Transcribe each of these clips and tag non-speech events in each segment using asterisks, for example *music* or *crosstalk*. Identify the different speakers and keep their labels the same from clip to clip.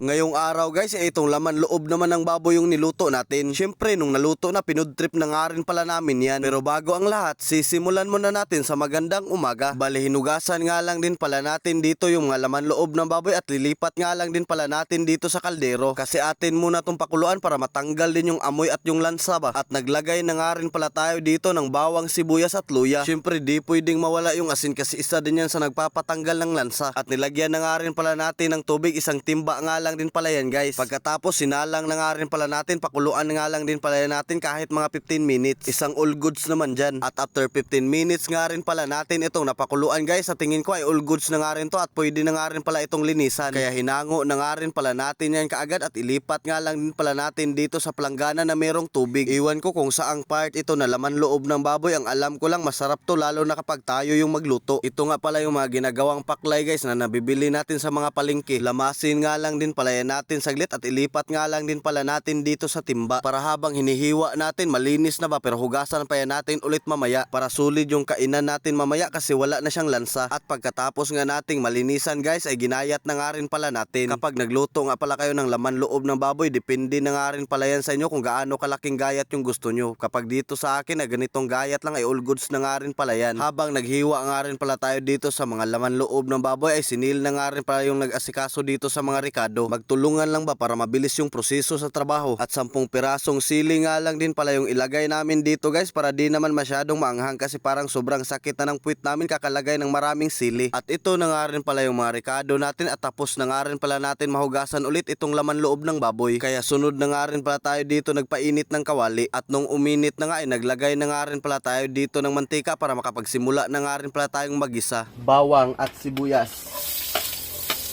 Speaker 1: Ngayong araw guys, eh, itong laman loob naman ng baboy yung niluto natin. Syempre, nung naluto na, pinudtrip na nga rin pala namin yan. Pero bago ang lahat, sisimulan muna natin sa magandang umaga. Bale, hinugasan nga lang din pala natin dito yung mga laman loob ng baboy at lilipat nga lang din pala natin dito sa kaldero. Kasi atin muna tong pakuluan para matanggal din yung amoy at yung lansa ba. At naglagay na nga rin pala tayo dito ng bawang sibuyas at luya. Syempre, di pwedeng mawala yung asin kasi isa din yan sa nagpapatanggal ng lansa. At nilagyan na nga rin pala natin ng tubig, isang timba nga lang din pala yan guys. Pagkatapos sinalang na nga rin pala natin, pakuluan nga lang din pala natin kahit mga 15 minutes. Isang all goods naman dyan. At after 15 minutes nga rin pala natin itong napakuluan guys. Sa tingin ko ay all goods na nga rin to at pwede na nga rin pala itong linisan. Kaya hinango na nga rin pala natin yan kaagad at ilipat nga lang din pala natin dito sa planggana na merong tubig. Iwan ko kung saang part ito na laman loob ng baboy. Ang alam ko lang masarap to lalo na kapag tayo yung magluto. Ito nga pala yung mga ginagawang paklay guys na nabibili natin sa mga palengke. Lamasin nga lang din pala yan natin saglit at ilipat nga lang din pala natin dito sa timba. Para habang hinihiwa natin malinis na ba? Pero hugasan pa yan natin ulit mamaya para sulit yung kainan natin mamaya kasi wala na siyang lansa. At pagkatapos nga nating malinisan guys ay ginayat na nga rin pala natin. Kapag nagluto nga pala kayo ng laman loob ng baboy depende na nga rin pala yan sa inyo kung gaano kalaking gayat yung gusto nyo. Kapag dito sa akin na ganitong gayat lang ay all goods na nga rin pala yan. Habang naghiwa nga rin pala tayo dito sa mga laman loob ng baboy ay sinil na nga rin pala yung nag-asikaso dito sa mga rikado magtulungan lang ba para mabilis yung proseso sa trabaho? At sampung pirasong sili nga lang din pala yung ilagay namin dito guys para di naman masyadong maanghang kasi parang sobrang sakit na ng puwit namin kakalagay ng maraming sili. At ito na nga rin pala yung mga rikado natin at tapos na nga rin pala natin mahugasan ulit itong laman loob ng baboy. Kaya sunod na nga rin pala tayo dito nagpainit ng kawali. At nung uminit na nga ay naglagay na nga rin pala tayo dito ng mantika para makapagsimula na nga rin pala tayong magisa. Bawang at sibuyas.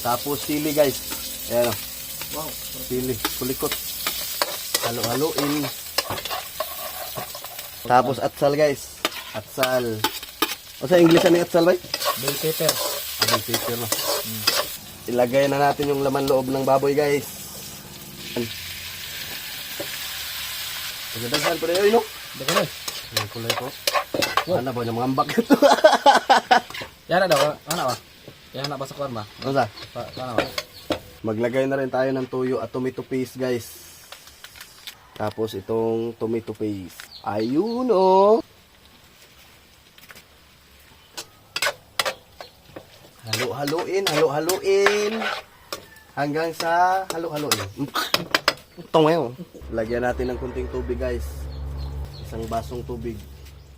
Speaker 1: Tapos sili guys ayan o Wow, sili, kulikot. Halo-haloin. Tapos atsal guys. Atsal. O sa English ano yung atsal bay?
Speaker 2: Bell pepper.
Speaker 1: Abang paper no. Ilagay na natin yung laman loob ng baboy guys. Pagdadaghan pa rin yun no?
Speaker 2: Daga na.
Speaker 1: Ang kulay ko. Ano ba yung mga ambak ito? *laughs*
Speaker 2: Yan na daw. Ano ba? Yan na ba sa kwan ba?
Speaker 1: Ano sa?
Speaker 2: Pa- Paano ba?
Speaker 1: Maglagay na rin tayo ng tuyo at tomato paste guys. Tapos itong tomato paste. Ayun oh. Halo-haloin, halo-haloin. Hanggang sa halo-haloin. Ito ngayon. Lagyan natin ng kunting tubig guys. Isang basong tubig.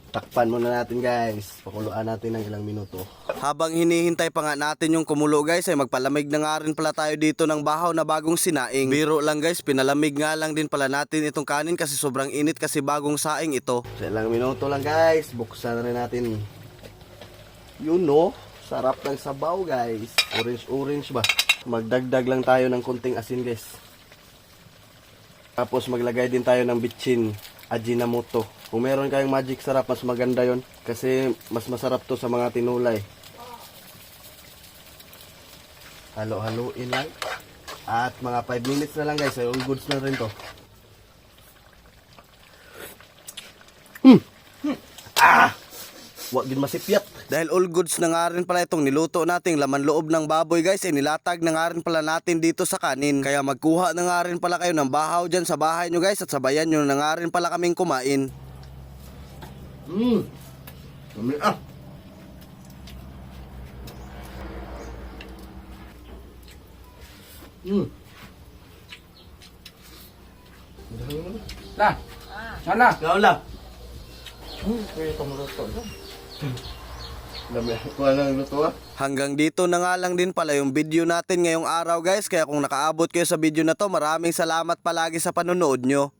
Speaker 1: Takpan muna natin guys. Pakuluan natin ng ilang minuto. Habang hinihintay pa nga natin yung kumulo guys ay magpalamig na nga rin pala tayo dito ng bahaw na bagong sinaing. Biro lang guys, pinalamig nga lang din pala natin itong kanin kasi sobrang init kasi bagong saing ito. Sa ilang minuto lang guys, buksan na rin natin. Yun no, sarap ng sabaw guys. Orange orange ba? Magdagdag lang tayo ng kunting asin guys. Tapos maglagay din tayo ng bitchin, Ajinomoto. Kung meron kayong magic sarap, mas maganda yon Kasi mas masarap to sa mga tinulay. Halo-haloin lang. At mga 5 minutes na lang guys, ay all goods na rin to. Hmm. Ah! Wag din masipyat. Dahil all goods na nga rin pala itong niluto nating laman loob ng baboy guys, eh nilatag na nga rin pala natin dito sa kanin. Kaya magkuha na nga rin pala kayo ng bahaw dyan sa bahay nyo guys at sabayan nyo na nga rin pala kaming kumain. Mmm. Dami ah. Mmm.
Speaker 2: La. Sana.
Speaker 1: Gawala.
Speaker 2: Hmm, kaya itong luto.
Speaker 1: Dami. Kuha lang luto ah. Hanggang dito na nga lang din pala yung video natin ngayong araw guys. Kaya kung nakaabot kayo sa video na to, maraming salamat palagi sa panonood nyo.